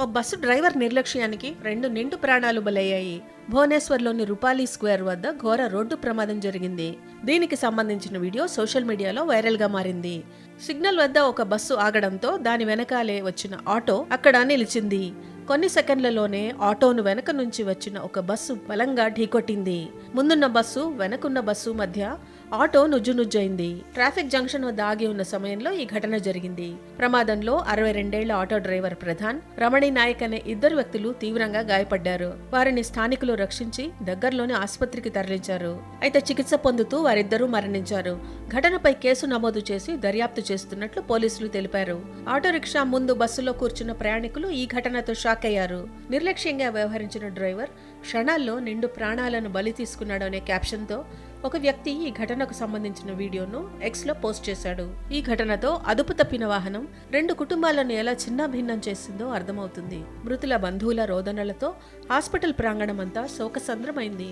ఓ bus driver నిర్లక్ష్యానికి రెండు నిండు ప్రాణాలు బలయ్యాయి. భువనేశ్వర్లోని రూపాలి స్క్వేర్ వద్ద ఘోర రోడ్డు ప్రమాదం జరిగింది. దీనికి సంబంధించిన వీడియో సోషల్ మీడియాలో వైరల్గా మారింది. సిగ్నల్ వద్ద ఒక బస్సు ఆగడంతో దాని వెనకాలే వచ్చిన ఆటో అక్కడ నిలిచింది. కొన్ని సెకండ్లలోనే ఆటోను వెనక నుంచి వచ్చిన ఒక బస్సు బలంగా ఢీకొట్టింది. ముందున్న బస్సు వెనకున్న బస్సు మధ్య ఆటో నుజ్జునుజ్జైంది ట్రాఫిక్ జంక్షన్ వద్ద ఆగి ఉన్న సమయంలో ఈ ఘటన జరిగింది. ప్రమాదంలో అరవై రెండేళ్ళ ఆటో డ్రైవర్ ప్రధాన్ రమణి నాయక్ అనే ఇద్దరు వ్యక్తులు తీవ్రంగా గాయపడ్డారు. వారిని స్థానికులు రక్షించి దగ్గరలోని ఆసుపత్రికి తరలించారు. అయితే చికిత్స పొందుతూ వారిద్దరూ మరణించారు. ఘటనపై కేసు నమోదు చేసి దర్యాప్తు చేస్తున్నట్లు పోలీసులు తెలిపారు. ఆటో రిక్షా ముందు బస్సులో కూర్చున్న ప్రయాణికులు ఈ ఘటనతో షాక్ అయ్యారు నిర్లక్ష్యంగా వ్యవహరించిన డ్రైవర్ క్షణాల్లో నిండు ప్రాణాలను బలి తీసుకున్నాడు అనే క్యాప్షన్తో ఒక వ్యక్తి ఈ ఘటనకు సంబంధించిన వీడియోను ఎక్స్లో పోస్ట్ చేశాడు. ఈ ఘటనతో అదుపు తప్పిన వాహనం రెండు కుటుంబాలను ఎలా చిన్నాభిన్నం చేసిందో అర్థమవుతుంది. మృతుల బంధువుల రోదనలతో హాస్పిటల్ ప్రాంగణం అంతా శోకసంద్రమైంది.